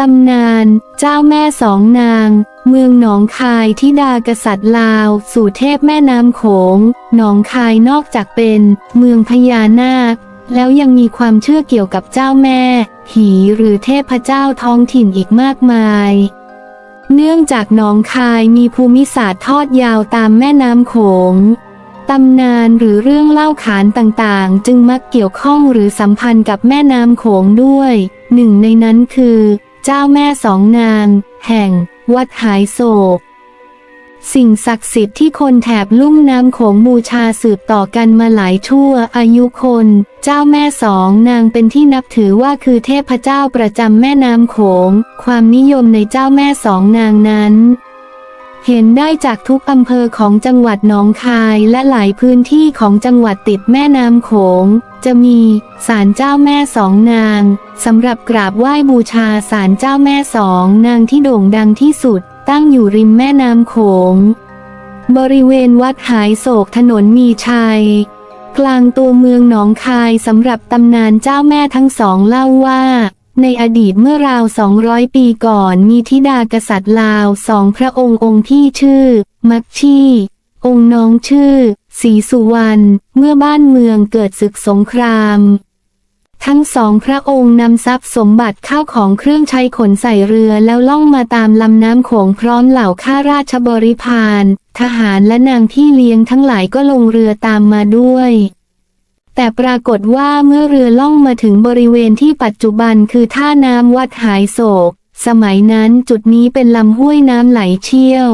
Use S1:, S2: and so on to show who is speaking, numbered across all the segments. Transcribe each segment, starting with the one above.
S1: ตำนาน เจ้าแม่สองนาง เมืองหนองคายทิดากษัตริย์ลาว สู่เทพแม่น้ำโขง หนองคายนอกจากเป็น เมืองพญานาค แล้วยังมีความเชื่อเกี่ยวกับเจ้าแม่ หีหรือเทพเจ้าท้องถิ่นอีกมากมาย เนื่องจากหนองคายมีภูมิศาสตร์ทอดยาวตามแม่น้ำโขงตำนานหรือเรื่องเล่าขานต่างๆ จึงมักเกี่ยวข้องหรือสัมพันธ์กับแม่น้ำโขงด้วย หนึ่งในนั้นคือ เจ้าแม่สองนาง แห่ง วัดหายโศก สิ่งศักดิ์สิทธิ์ที่คนแถบลุ่มน้ำโขงบูชาสืบต่อกันมาหลายชั่วอายุคน เจ้าแม่สองนางเป็นที่นับถือว่าคือเทพเจ้าประจำแม่น้ำโขง ความนิยมในเจ้าแม่สองนางนั้น เห็นได้จากทุกอำเภอของจังหวัดหนองคายและหลายพื้นที่ของจังหวัดติดแม่น้ำโขง จะมีศาลเจ้าแม่สองนางสำหรับกราบไหว้บูชาศาลเจ้าแม่สองนางที่โด่งดังที่สุด ตั้งอยู่ริมแม่น้ำโขง บริเวณวัดหายโศกถนนมีชัย กลางตัวเมืองหนองคายสำหรับตำนานเจ้าแม่ทั้งสองเล่าว่า ในอดีตเมื่อราว 200 ปีก่อนมีธิดากษัตริย์ลาวสองพระองค์องค์พี่ชื่อ มักชี องค์น้องชื่อศรีสุวรรณ เมื่อบ้านเมืองเกิดศึกสงคราม ทั้งสองพระองค์นำทรัพย์สมบัติเข้าของเครื่องใช้ขนใส่เรือแล้วล่องมาตามลำน้ำโขงพร้อมเหล่าข้าราชบริพารทหารและนางพี่เลี้ยงทั้งหลายก็ลงเรือตามมาด้วย แต่ปรากฏว่าเมื่อเรือล่องมาถึงบริเวณที่ปัจจุบันคือท่าน้ำวัดหายโศก สมัยนั้นจุดนี้เป็นลำห้วยน้ำไหลเชี่ยว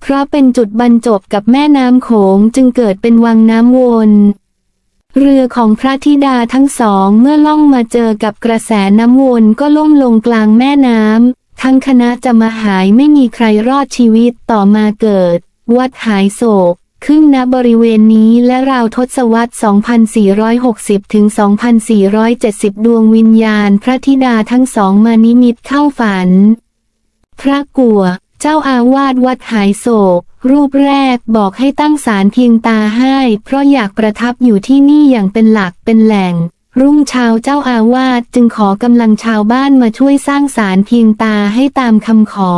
S1: เพราะเป็นจุดบรรจบกับแม่น้ำโขงจึงเกิดเป็นวังน้ำวน เรือของพระธิดาทั้งสองเมื่อล่องมาเจอกับกระแสน้ำวนก็ล่มลงกลางแม่น้ำทั้งคณะจะมาหายไม่มีใครรอดชีวิตต่อมาเกิด วัดหายโศก ขึ้นณบริเวณนี้และราวทศวรรษ 2460 ถึง 2470 ดวงวิญญาณพระธิดาทั้งสองมานิมิตเข้าฝัน พระกัวเจ้าอาวาสวัดหายโศก รูปแรกบอกให้ตั้งศาลเพียงตาให้ เพราะอยากประทับอยู่ที่นี่อย่างเป็นหลักเป็นแหล่ง รุ่งเช้าเจ้าอาวาสจึงขอกำลังชาวบ้านมาช่วยสร้างศาลเพียงตาให้ตามคำขอ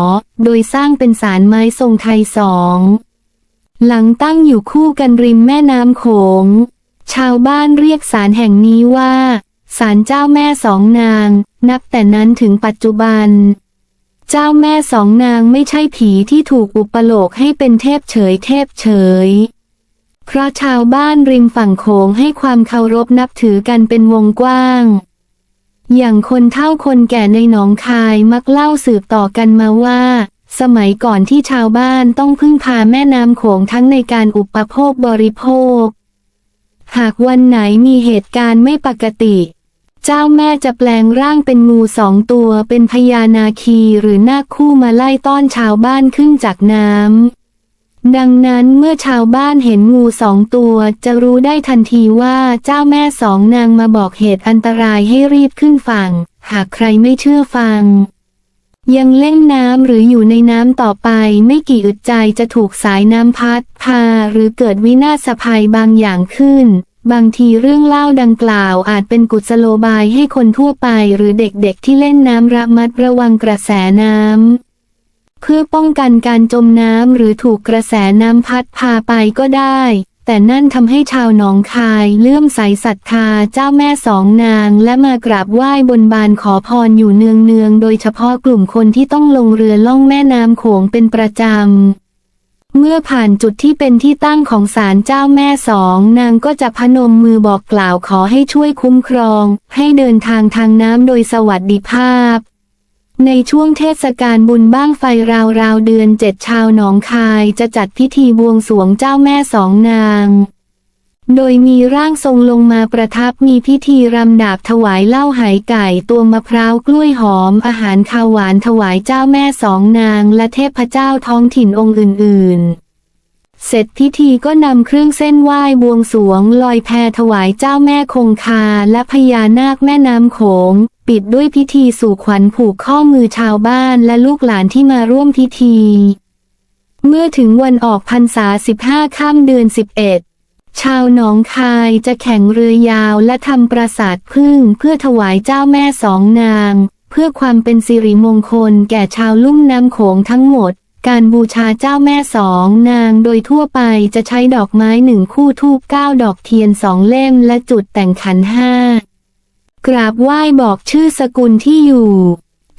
S1: โดยสร้างเป็นศาลไม้ทรงไทยสอง หลังตั้งอยู่คู่กันริมแม่น้ำโขง ชาวบ้านเรียกศาลแห่งนี้ว่าศาลเจ้าแม่สองนาง นับแต่นั้นถึงปัจจุบัน เจ้าแม่สองนางไม่ใช่ผีที่ถูกอุปโลกให้เป็นเทพเฉยเทพเฉย เพราะชาวบ้านริมฝั่งโขงให้ความเคารพนับถือกันเป็นวงกว้าง อย่างคนเฒ่าคนแก่ในหนองคายมักเล่าสืบต่อกันมาว่า สมัยก่อนที่ชาวบ้านต้องพึ่งพาแม่น้ำโขงทั้งในการอุปโภคบริโภค หากวันไหนมีเหตุการณ์ไม่ปกติ เจ้าแม่จะแปลงร่างเป็นงูสองตัวเป็นพญานาคีหรือนาคคู่มาไล่ต้อนชาวบ้านขึ้นจากน้ำดังนั้นเมื่อชาวบ้านเห็นงูสองตัวจะรู้ได้ทันทีว่าเจ้าแม่สองนางมาบอกเหตุอันตรายให้รีบขึ้นฝั่ง หากใครไม่เชื่อฟัง ยังเล่นน้ำหรืออยู่ในน้ำต่อไปไม่กี่อึดใจจะถูกสายน้ำพัดพาหรือเกิดวินาศภัยบางอย่างขึ้น บางทีเรื่องเล่าดังกล่าวอาจเป็นกุศโลบายให้คนทั่วไปหรือเด็กๆที่เล่นน้ำระมัดระวังกระแสน้ำเพื่อป้องกันการจมน้ำหรือถูกกระแสน้ำพัดพาไปก็ได้ แต่นั่นทำให้ชาวหนองคายเลื่อมใสศรัทธาเจ้าแม่สองนาง และมากราบไหว้บนบานขอพรอยู่เนืองๆ โดยเฉพาะกลุ่มคนที่ต้องลงเรือล่องแม่น้ำโขงเป็นประจำเมื่อผ่านจุดที่เป็นที่ตั้งของศาลเจ้าแม่สองนางก็จะพนมมือบอกกล่าวขอให้ช่วยคุ้มครอง ให้เดินทางทางน้ำโดยสวัสดิภาพ ในช่วงเทศกาลบุญบ้างไฟราวๆเดือนเจ็ดชาวหนองคายจะจัดพิธีบวงสรวงเจ้าแม่สองนาง โดยมีร่างทรงลงมาประทับมีพิธีรำดาบถวายเหล้าไหไก่ตัวมะพร้าวกล้วยหอมอาหารข้าวหวานถวายเจ้าแม่สองนาง และเทพเจ้าท้องถิ่นองค์อื่น ๆเสร็จพิธีก็นำเครื่องเส้นไหว้บวงสวงลอยแพถวายเจ้าแม่คงคาและพญานาคแม่น้ำโขง ปิดด้วยพิธีสู่ขวัญผูกข้อมือชาวบ้านและลูกหลานที่มาร่วมพิธี เมื่อถึงวันออกพรรษา 15ค่ำเดือน 11 ชาวหนองคายจะแข่งเรือยาวและทำปราสาทพึ่งเพื่อถวายเจ้าแม่สองนาง เพื่อความเป็นสิริมงคลแก่ชาวลุ่มน้ำโขงทั้งหมดการบูชาเจ้าแม่สองนางโดยทั่วไปจะใช้ดอกไม้หนึ่งคู่ทูบเก้าดอกเทียนสองเล่มและจุดแต่งขันห้า กราบไหว้บอกชื่อสกุลที่อยู่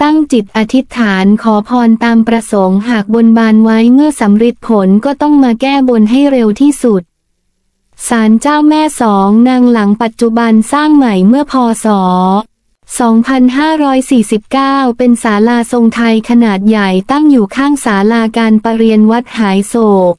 S1: ตั้งจิตอธิษฐานขอพรตามประสงค์หากบนบานไว้เมื่อสำเร็จผลก็ต้องมาแก้บนให้เร็วที่สุดศาลเจ้าแม่สองนางหลังปัจจุบันสร้างใหม่เมื่อพศ 2549 เป็นศาลาทรงไทยขนาดใหญ่ตั้งอยู่ข้างศาลาการประเรียนวัดหายโศก